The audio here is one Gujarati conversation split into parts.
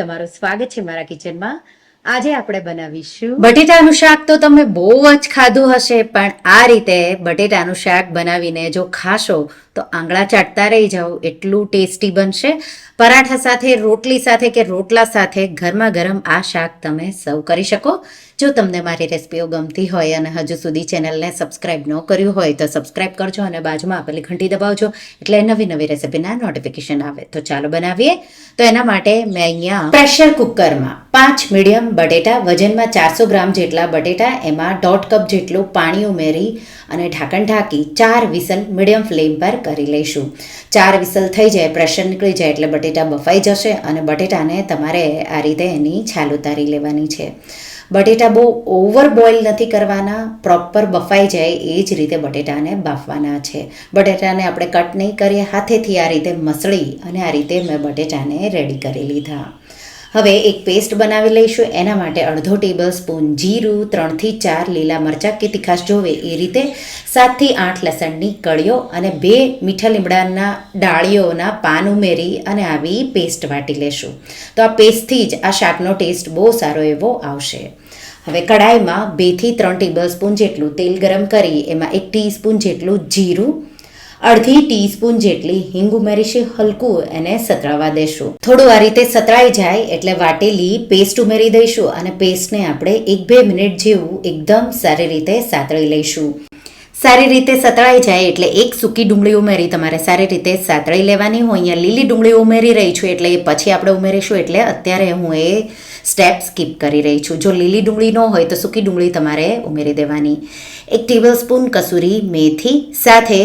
તમારું સ્વાગત છે મારા કિચનમાં. આજે આપણે બનાવીશું બટેટાનું શાક તો તમે બહુ જ ખાધું હશે, પણ આ રીતે બટેટાનું શાક બનાવીને જો ખાશો તો આંગળા ચાટતા રહી જાઓ, એટલું ટેસ્ટી બનશે. પરાઠા સાથે, રોટલી સાથે કે રોટલા સાથે ગરમા ગરમ આ શાક તમે સર્વ કરી શકો. જો તમને મારી રેસિપીઓ ગમતી હોય અને હજુ સુધી ચેનલને સબસ્ક્રાઇબ ન કર્યું હોય તો સબસ્ક્રાઇબ કરજો અને બાજુમાં આપેલી ઘંટી દબાવજો એટલે નવી નવી રેસિપીના નોટિફિકેશન આવે. તો ચાલો બનાવીએ. તો એના માટે મેં અહીંયા પ્રેશર કુકરમાં પાંચ મીડિયમ બટેટા, વજનમાં ચારસો ગ્રામ જેટલા બટેટા, એમાં દોઢ કપ જેટલું પાણી ઉમેરી અને ઢાંકણ ઢાંકી ચાર વિસલ મીડિયમ ફ્લેમ પર કરી લઈશું. ચાર વિસલ થઈ જાય પ્રેશર નીકળી જાય એટલે બટેટા બફાઈ જશે અને બટેટાને તમારે આ રીતે એની છાલ ઉતારી લેવાની છે. બટેટા બહુ ઓવર બોઇલ નથી કરવાના, પ્રોપર બફાઈ જાય એ જ રીતે બટેટાને બાફવાના છે. બટેટાને આપણે કટ નહીં કરીએ, હાથેથી આ રીતે મસળી અને આ રીતે મેં બટેટાને રેડી કરી લીધા. હવે એક પેસ્ટ બનાવી લઈશું. એના માટે અડધો ટેબલ સ્પૂન જીરું, ત્રણથી ચાર લીલા મરચાં કે તીખાશ જોવે એ રીતે સાતથી આઠ લસણની કળીઓ અને બે મીઠા લીમડાના ડાળીઓના પાન ઉમેરી અને આવી પેસ્ટ વાટી લેશું. તો આ પેસ્ટથી જ આ શાકનો ટેસ્ટ બહુ સારો એવો આવશે. હવે કઢાઈમાં બેથી ત્રણ ટેબલ સ્પૂન જેટલું તેલ ગરમ કરી, એમાં એક ટીસ્પૂન જેટલું જીરું અડધી ટીસ્પૂન જેટલી હિંગ ઉમેરીશું, હલકું એને સતળાવા દેશું. થોડું આ રીતે સતળાઈ જાય એટલે વાટેલી પેસ્ટ ઉમેરી દઈશું અને પેસ્ટને આપણે એક બે મિનિટ જેવું એકદમ સારી રીતે સાતળી લઈશું. સારી રીતે સતળાઈ જાય એટલે એક સૂકી ડુંગળી ઉમેરી તમારે સારી રીતે સાતળી લેવાની હું અહીંયા લીલી ડુંગળી ઉમેરી રહી છું એટલે એ પછી આપણે ઉમેરીશું એટલે અત્યારે હું એ સ્ટેપ સ્કીપ કરી રહી છું. જો લીલી ડુંગળી ન હોય તો સૂકી ડુંગળી તમારે ઉમેરી દેવાની. એક ટેબલ સ્પૂન કસૂરી મેથી સાથે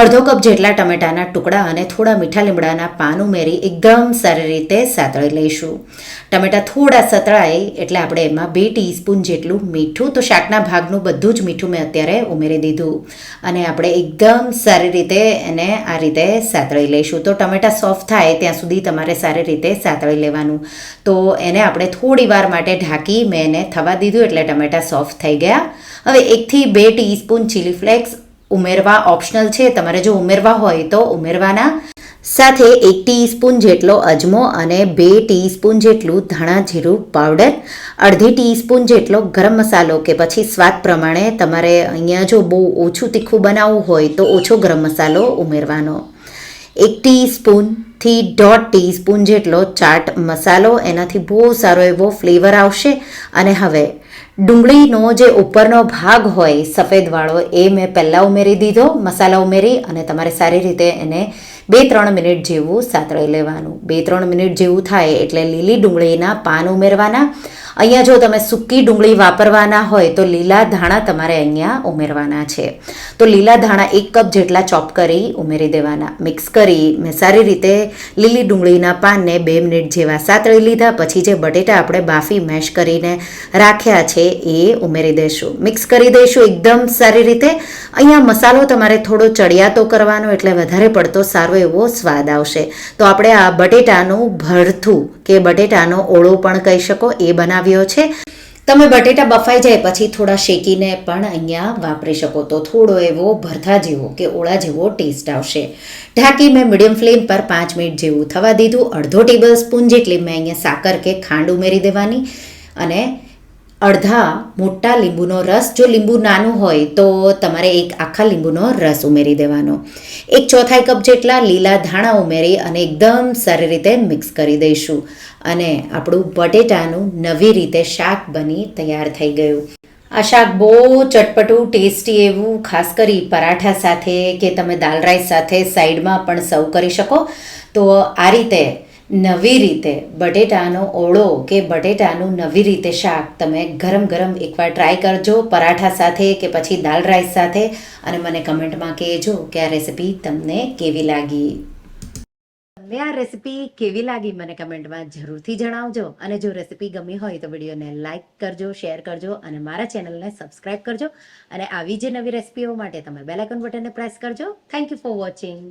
અડધો કપ જેટલા ટમેટાના ટુકડા અને થોડા મીઠા લીમડાના પાન ઉમેરી એકદમ સારી રીતે સાતળી લઈશું. ટમેટા થોડા સતળાય એટલે આપણે એમાં બે ટીસ્પૂન જેટલું મીઠું, તો શાકના ભાગનું બધું જ મીઠું મેં અત્યારે ઉમેરી દીધું. અને આપણે એકદમ સારી રીતે એને આ રીતે સાતળી લઈશું. તો ટમેટા સોફ્ટ થાય ત્યાં સુધી તમારે સારી રીતે સાતળી લેવાનું. તો એને આપણે થોડી વાર માટે ઢાંકી મેં એને થવા દીધું એટલે ટમેટા સોફ્ટ થઈ ગયા. હવે એકથી બે ટીસ્પૂન ચીલી ફ્લેક્સ ઉમેરવા ઓપ્શનલ છે. તમારે જો ઉમેરવા હોય તો ઉમેરવાના. સાથે એક ટીસ્પૂન જેટલો અજમો અને બે ટીસ્પૂન જેટલું ધાણા જીરું પાવડર અડધી ટીસ્પૂન જેટલો ગરમ મસાલો કે પછી સ્વાદ પ્રમાણે તમારે અહીંયા જો બહુ ઓછું તીખું બનાવવું હોય તો ઓછો ગરમ મસાલો ઉમેરવાનો. એક ટીસ્પૂનથી દોઢ ટીસ્પૂન જેટલો ચાટ મસાલો, એનાથી બહુ સારો એવો ફ્લેવર આવશે. અને હવે ડુંગળીનો જે ઉપરનો ભાગ હોય, સફેદવાળો, એ મેં પહેલાં ઉમેરી દીધો, મસાલા ઉમેરી અને તમારે સારી રીતે એને બે ત્રણ મિનિટ જેવું સાતળી લેવાનું. બે ત્રણ મિનિટ જેવું થાય એટલે લીલી ડુંગળીના પાન ઉમેરવાના અહીંયા જો તમે સૂકી ડુંગળી વાપરવાના હોય તો લીલા ધાણા તમારે અહીંયા ઉમેરવાના છે. તો લીલા ધાણા એક કપ જેટલા ચોપ કરી ઉમેરી દેવાના. મિક્સ કરી મેં સારી રીતે લીલી ડુંગળીના પાનને બે મિનિટ જેવા સાતળી લીધા. પછી જે બટેટા આપણે બાફી મેશ કરીને રાખ્યા છે એ ઉમેરી દઈશું મિક્સ કરી દઈશું એકદમ સારી રીતે. અહીંયા મસાલો તમારે થોડો ચડિયાતો કરવાનો એટલે વધારે પડતો સારો એવો સ્વાદ આવશે. તો આપણે આ બટેટાનું ભરથું કે બટેટાનો ઓળો પણ કહી શકો, એ બનાવ્યો છે. તમે બટેટા બફાઈ જાય પછી થોડા શેકીને પણ અહીંયા વાપરી શકો. તો થોડો એવો ભરથા જેવો કે ઓળા જેવો ટેસ્ટ આવશે. ઢાંકી મેં મીડિયમ ફ્લેમ પર પાંચ મિનિટ જેવું થવા દીધું. અડધો ટેબલ સ્પૂન જેટલી મેં અહીંયા સાકર કે ખાંડ ઉમેરી દેવાની. અને અડધા મોટા લીંબુનો રસ, જો લીંબુ નાનું હોય તો તમારે એક આખા લીંબુનો રસ ઉમેરી દેવાનો. એક ચોથાઈ કપ જેટલા લીલા ધાણા ઉમેરી અને એકદમ સારી રીતે મિક્સ કરી દઈશું. અને આપણું બટેટાનું નવી રીતે શાક બની તૈયાર થઈ ગયું. આ શાક બહુ ચટપટું, ટેસ્ટી એવું, ખાસ કરી પરાઠા સાથે કે તમે દાલ રાઈસ સાથે સાઈડમાં પણ સર્વ કરી શકો. તો આ રીતે નવી રીતે બટેટાનો ઓળો કે બટેટાનું નવી રીતે શાક તમે ગરમ ગરમ એકવાર ટ્રાય કરજો, પરાઠા સાથે કે પછી દાલ રાઈસ સાથે અને મને કમેન્ટમાં કહેજો કે આ રેસીપી તમને કેવી લાગી. તમને આ રેસીપી કેવી લાગી મને કમેન્ટમાં જરૂરથી જણાવજો અને જો રેસીપી ગમી હોય તો વિડીયોને લાઇક કરજો શેર કરજો અને મારા ચેનલને સબસ્ક્રાઇબ કરજો અને આવી જે નવી રેસીપીઓ માટે તમે બેલાઇકન બટનને પ્રેસ કરજો. Thank you for watching